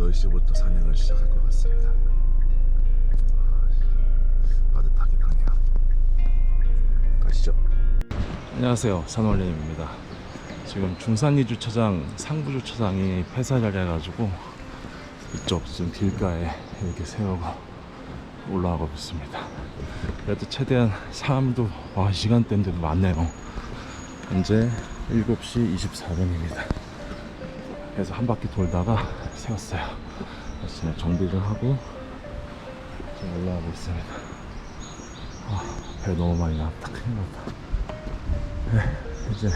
8시부터 산행을 시작할 것 같습니다. 아, 빠듯하긴 하네요. 가시죠. 안녕하세요. 산월님입니다. 지금 중산리 주차장 상부 주차장이 폐쇄를 해가지고 이쪽 지금 길가에 이렇게 세우고 올라가고 있습니다. 그래도 최대한 사람도 와 시간대인데도 많네요. 현재 7시 24분입니다. 그래서 한 바퀴 돌다가 세웠어요. 아침에 정비를 하고 지금 올라가고 있습니다. 아, 배 너무 많이 나왔다. 큰일 났다. 네, 이제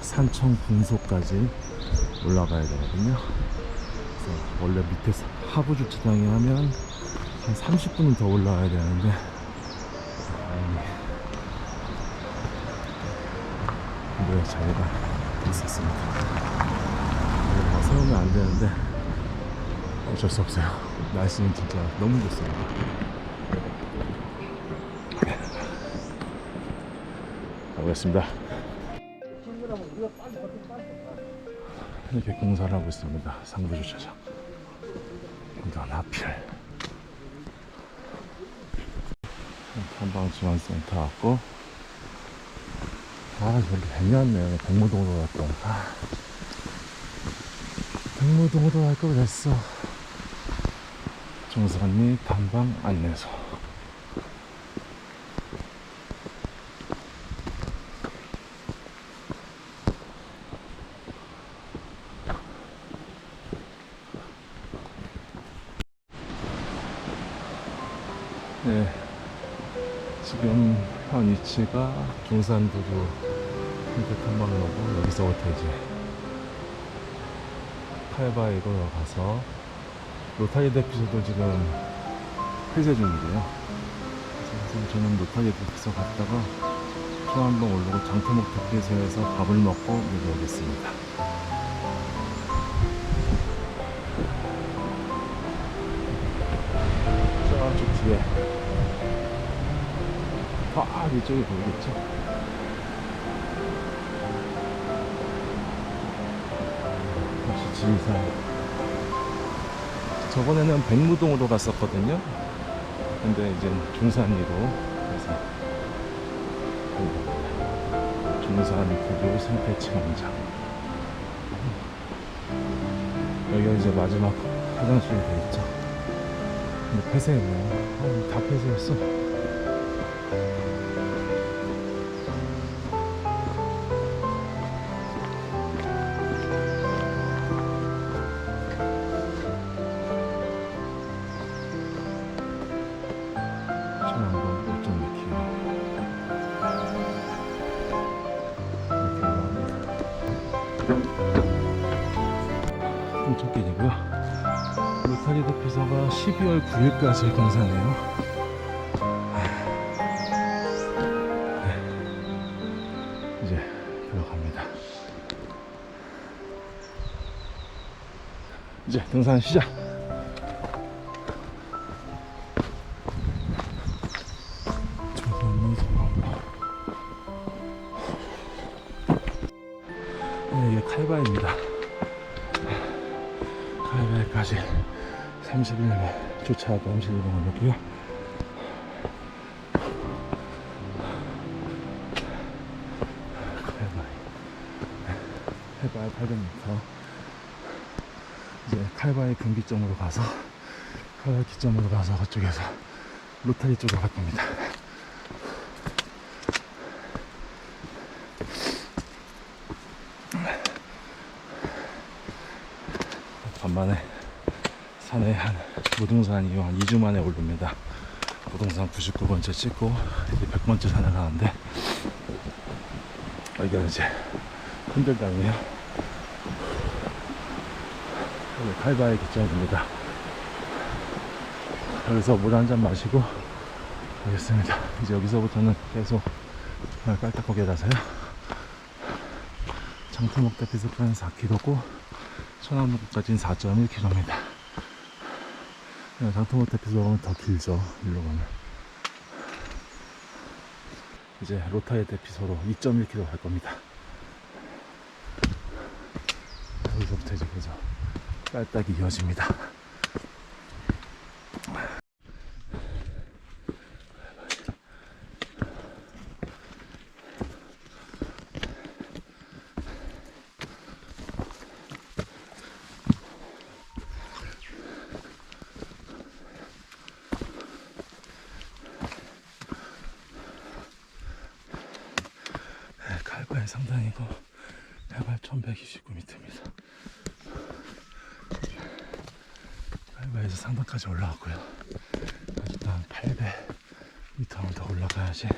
산청 분소까지 올라가야 되거든요. 그래서 원래 밑에 하부 주차장에 하면 한 30분은 더 올라가야 되는데 다행히 물에 자리가 있었습니다 세우면 안 되는데 어쩔 수 없어요. 날씨는 진짜 너무 좋습니다. 가보겠습니다. 이렇게 공사를 하고 있습니다. 상부 주차장. 이건 하필. 한방중앙센터 왔고. 아 저기 백년네 백무동으로 갔던 아 백무동으로 갈걸 그랬어. 종산리 탐방 안내소. 네. 지금 현 위치가 중산도로 힌트 탐방로고 여기서부터 이제 칼바이로 가서 로타리 대피소도 지금 폐쇄 중이래요. 그래서 저는 로타리 대피소 갔다가 초안봉 오르고 장태목 대피소에서 밥을 먹고 내려오겠습니다. 저쪽 뒤에 아 이쪽이 보이겠죠? 지리산 저번에는 백무동으로 갔었거든요. 근데 이제 중산리로 그래서 여기입니다. 중산 구조 생태 체험장. 여기가 이제 마지막 화장실이 되겠죠. 근데 폐쇄했네요. 아, 다 폐쇄했어 올라갑니다 홍천길이고요. 로타리 대피소가 12월 9일까지 공사네요. 네. 이제 들어갑니다. 이제 등산 시작 주차하고 31분 걸렸고요. 칼바이. 해발 800m 이제 칼바이 분기점으로 가서 칼바이 기점으로 가서 그쪽에서 로타리 쪽으로 갈 겁니다. 한 무등산이요 한 2주 만에 오릅니다 무등산 99번째 찍고 이제 100번째 산에 가는데 여기가 이제 흔들당이에요. 여기 칼바의 기점입니다. 여기서 물 한 잔 마시고 가겠습니다. 이제 여기서부터는 계속 깔딱거기라서요. 장터목 대피소까지는 4km고 천안목까지는 4.1km 입니다. 장터목 대피소는 더 길죠. 일로 가면. 이제 로타의 대피소로 2.1km 갈 겁니다. 여기서부터 이제 그죠. 깔딱이 이어집니다. 네, 상당이고 해발 1129m입니다. 칼바에서 상단까지 올라왔고요. 아직도 한 800m 더 올라가야지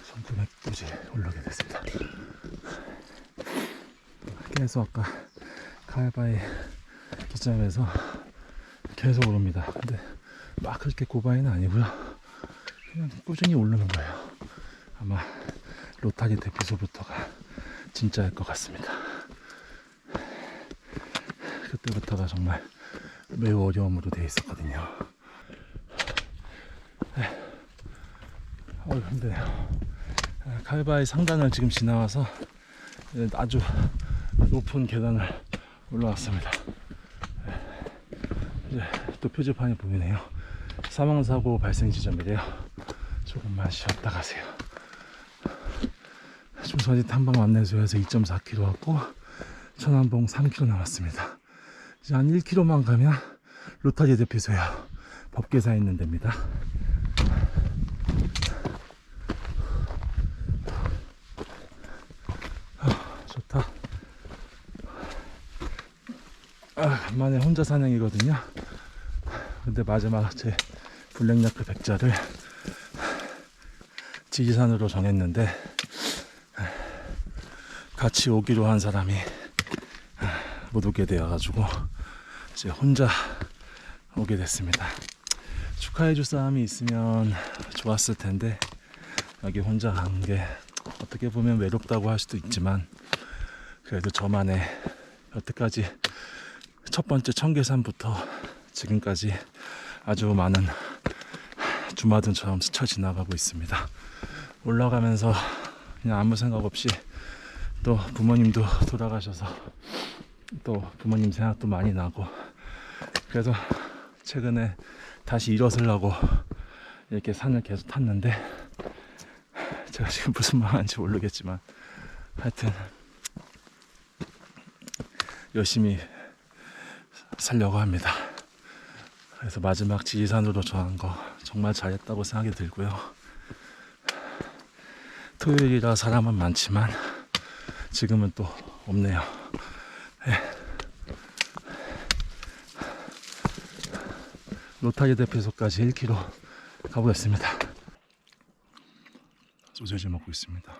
손금액까지 올라오게 됐습니다. 계속 아까 칼바의 기점에서 계속 오릅니다. 근데 막 그렇게 고바이는 아니고요. 그냥 꾸준히 오르는 거예요. 아마 로타기 대피소부터가 진짜일 것 같습니다. 그때부터가 정말 매우 어려움으로 되어 있었거든요. 어 힘드네요. 아, 칼바의 상단을 지금 지나와서 아주 높은 계단을 올라왔습니다. 이제 또 표지판이 보이네요. 사망사고 발생 지점이래요. 조금만 쉬었다 가세요. 중서지 탐방 안내소에서 2.4km 왔고 천안봉 3km 남았습니다. 이제 한 1km만 가면 로타리 대피소야 법계사 있는 데입니다. 아, 좋다. 아, 간만에 혼자 사냥이거든요. 근데 마지막 제 블랙야크 백자를 지지산으로 정했는데 같이 오기로 한 사람이 못 오게 되어가지고 이제 혼자 오게 됐습니다. 축하해줄 사람이 있으면 좋았을 텐데 여기 혼자 간 게 어떻게 보면 외롭다고 할 수도 있지만 그래도 저만의 여태까지 첫 번째 청계산부터 지금까지 아주 많은 주마등처럼 스쳐 지나가고 있습니다. 올라가면서 그냥 아무 생각 없이 또 부모님도 돌아가셔서 또 부모님 생각도 많이 나고 그래서 최근에 다시 일어서려고 이렇게 산을 계속 탔는데 제가 지금 무슨 말 하는지 모르겠지만 하여튼 열심히 살려고 합니다. 그래서 마지막 지리산으로 정한 거 정말 잘했다고 생각이 들고요. 토요일이라 사람은 많지만 지금은 또 없네요. 예. 로타리 대피소까지 1km 가보겠습니다. 소세지 먹고 있습니다.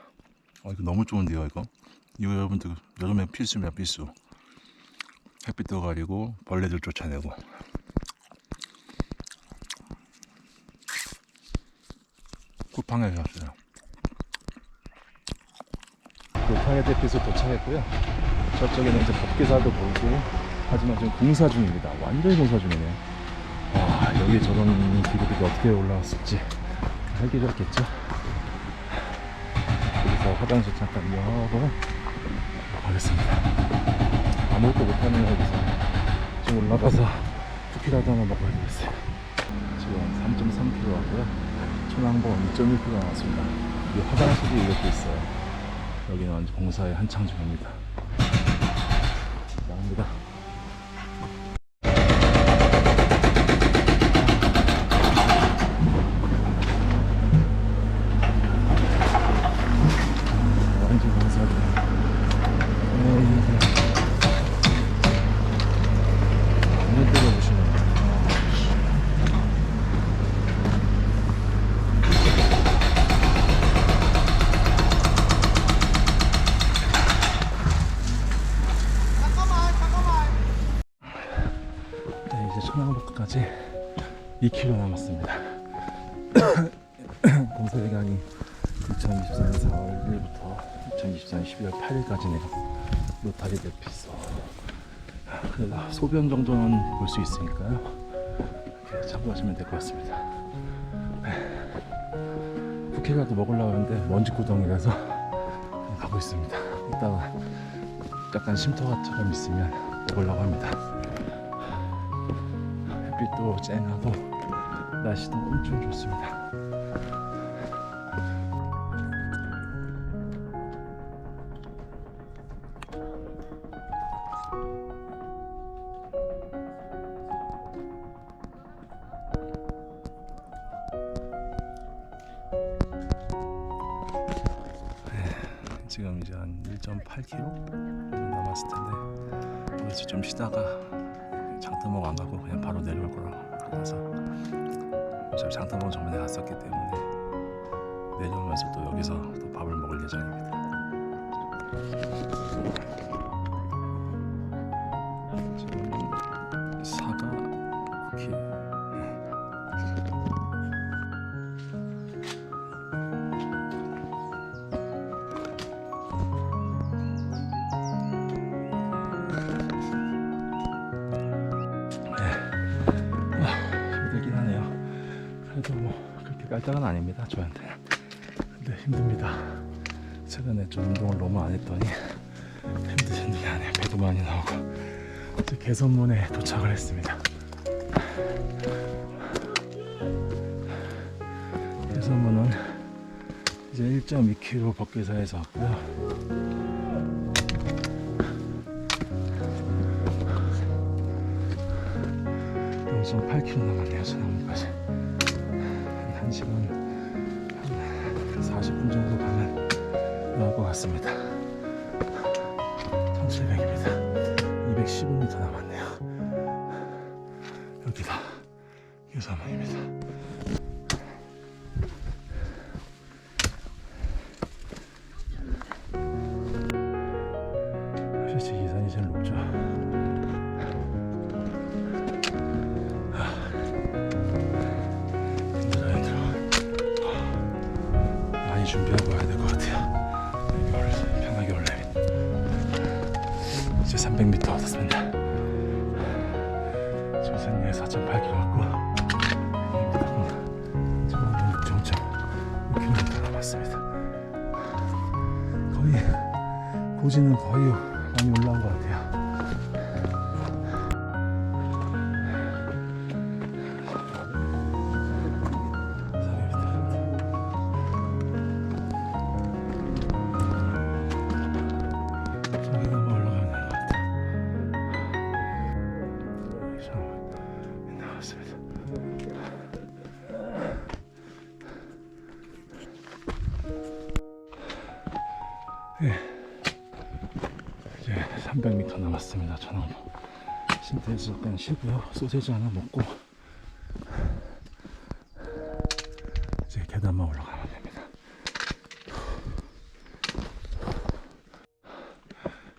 어, 이거 너무 좋은데요, 이거? 이거 여러분들 여름에 필수입니다, 필수. 햇빛도 가리고 벌레들 쫓아내고. 쿠팡에 갔어요. 로타리 대피소 도착했고요. 저쪽에는 이제 법계사도 보이고 하지만 지금 공사 중입니다. 완전히 공사 중이네요. 와 여기 저런 기구들이 어떻게 올라왔을지 알기로 했겠죠. 여기서 화장실 잠깐 이용하고 가겠습니다. 아무것도 못하는 여기서 좀 올라가서 쿠키라도 하나 먹어야 되겠어요. 지금 3.3km 왔고요. 천왕봉 2.1km 나왔습니다. 이 화장실이 이렇게 있어요. 여기는 완전 공사에 한창 중입니다. 2km 남았습니다. 공사 기간이 2024년 4월 1일부터 2024년 12월 8일까지네요. 로타리 대피소. 그래도 소변 정도는 볼 수 있으니까요. 이렇게 참고하시면 될 것 같습니다. 쿠키라도 먹으려고 하는데 먼지 구덩이라서 가고 있습니다. 이따가 약간 쉼터처럼 있으면 먹으려고 합니다. 햇빛도 쨍하고 날씨도 엄청 좋습니다. 내려오면서 또 여기서 또 밥을 먹을 예정입니다. 지금 사과 쿠키 힘들긴 하네요. 그래도 뭐 그렇게 깔짝은 아닙니다. 저한테는. 근데 힘듭니다. 최근에 좀 운동을 너무 안 했더니 힘들 힘들게 하네요. 배도 많이 나오고. 이제 개선문에 도착을 했습니다. 개선문은 이제 1.2km 법계사에서 왔고요. 영점 8km 남았네요 소나무까지 같습니다. 1700입니다. 215m 남았네요. 여기다. 유사문입니다. 실제 이산이 제일 높죠 거의 고지 300m 남았습니다. 저는 쉼터에서 잠깐 쉬고요. 소세지 하나 먹고 이제 계단만 올라가면 됩니다.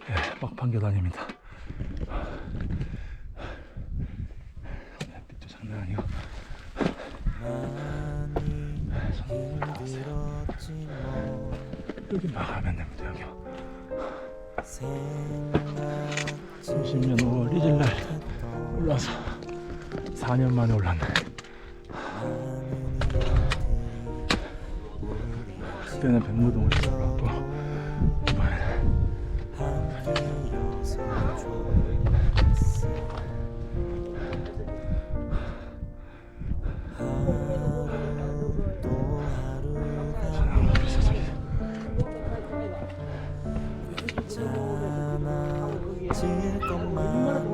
예, 막판 계단입니다. 햇빛도 장난 아니고. 여기 막하면 됩니다. 여기요. 30년 5월 1일 날 올라서 4년 만에 올랐네. 그때는 백무동에서 올랐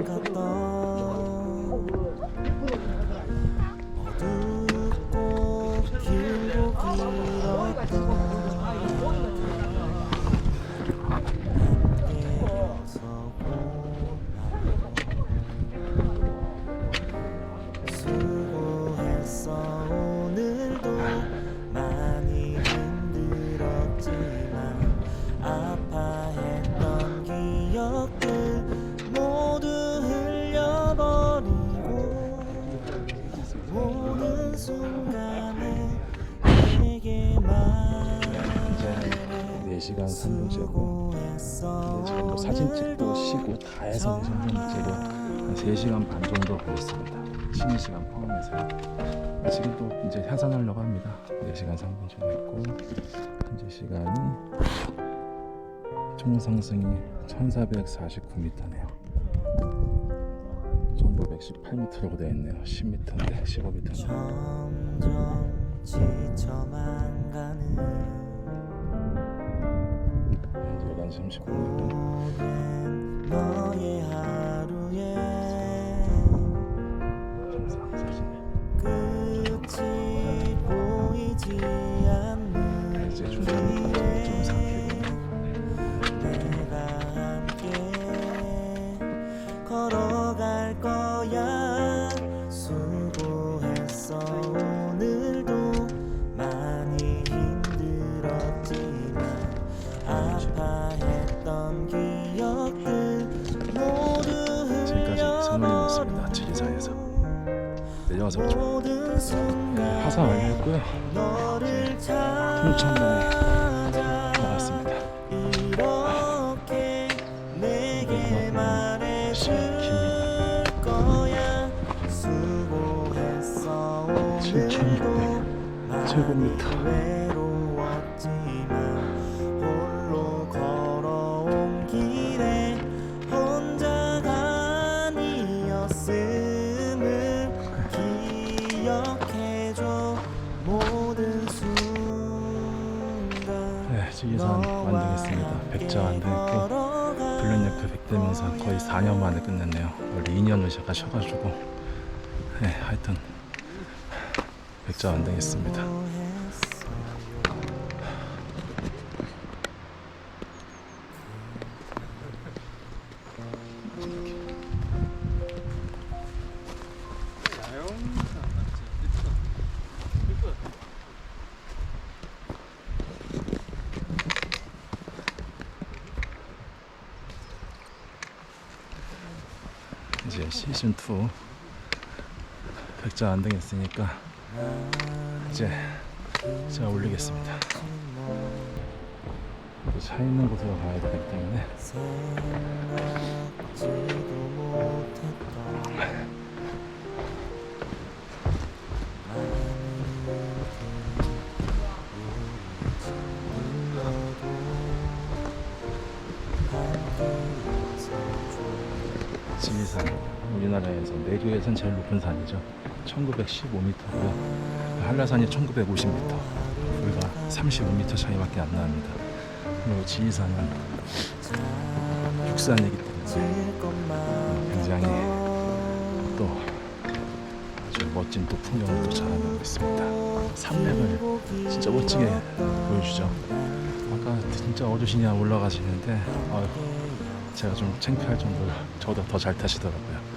같던 어둡고 4시간 3분 재고 뭐 사진 찍고 쉬고 다 해서 점점 재고 한 3시간 반 정도 걸렸습니다. 쉬는 시간 포함해서. 지금 또 이제 하산하려고 합니다. 4시간 3분 지났고 현재 시간이 총 상승이 1449m네요. 1918m라고 되어 있네요. 10m인데 15m인데. 점점 지쳐만 가는 11시 39분 7,200 제곱미터 네, 지금 예산 완성했습니다. 100장 완성했고 블루네크 100대면서 거의 4년 만에 끝냈네요. 원래 2년을 제가 쉬어가지고 네, 하여튼 백자 완등했습니다. 이제 시즌 2 백자 완등했으니까 이제 제가 올리겠습니다. 차 있는 곳으로 가야 되기 때문에. 지리산 우리나라에서 내륙에선 제일 높은 산이죠 1915m고요. 한라산이 1950m 불과 35m 차이밖에 안 납니다. 그리고 지리산은 육산이기 때문에 굉장히 또 아주 멋진 또 풍경을 또 자랑하고 있습니다. 산맥을 진짜 멋지게 보여주죠. 아까 진짜 어르신이 올라가시는데 아유, 제가 좀 창피할 정도로 저보다 더 잘 타시더라고요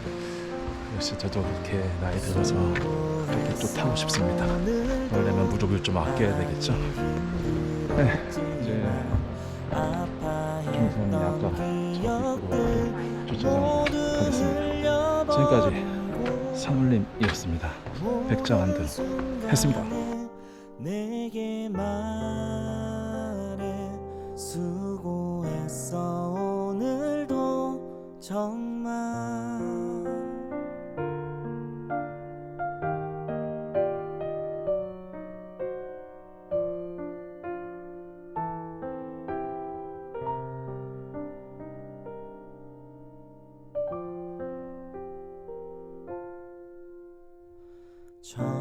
역시 저도 이렇게 나이 들어서 이렇게 또 타고 싶습니다. 그러려면 무릎을 좀 아껴야 되겠죠? 네 이제 중선이 아까 저기로 주차장 가겠습니다. 지금까지 사물림이었습니다. 백자 완등 했습니다. 내게 말해 수고했어. 오늘도 정 점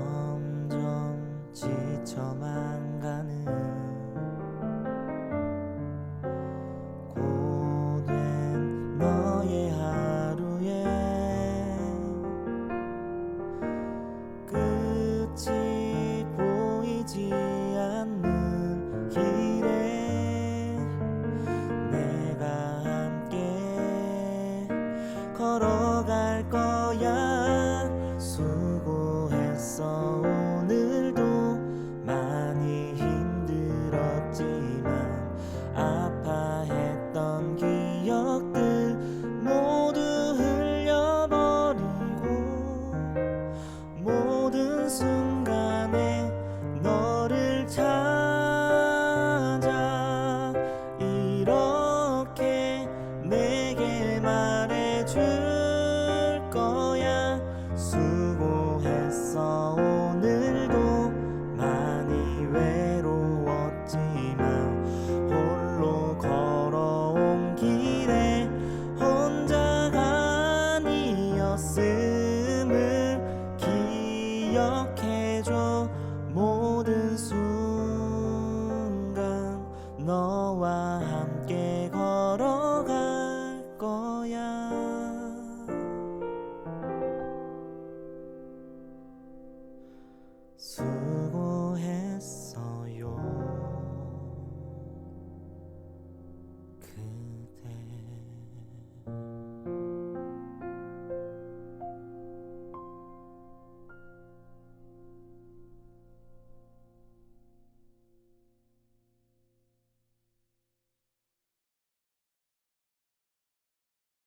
기억해.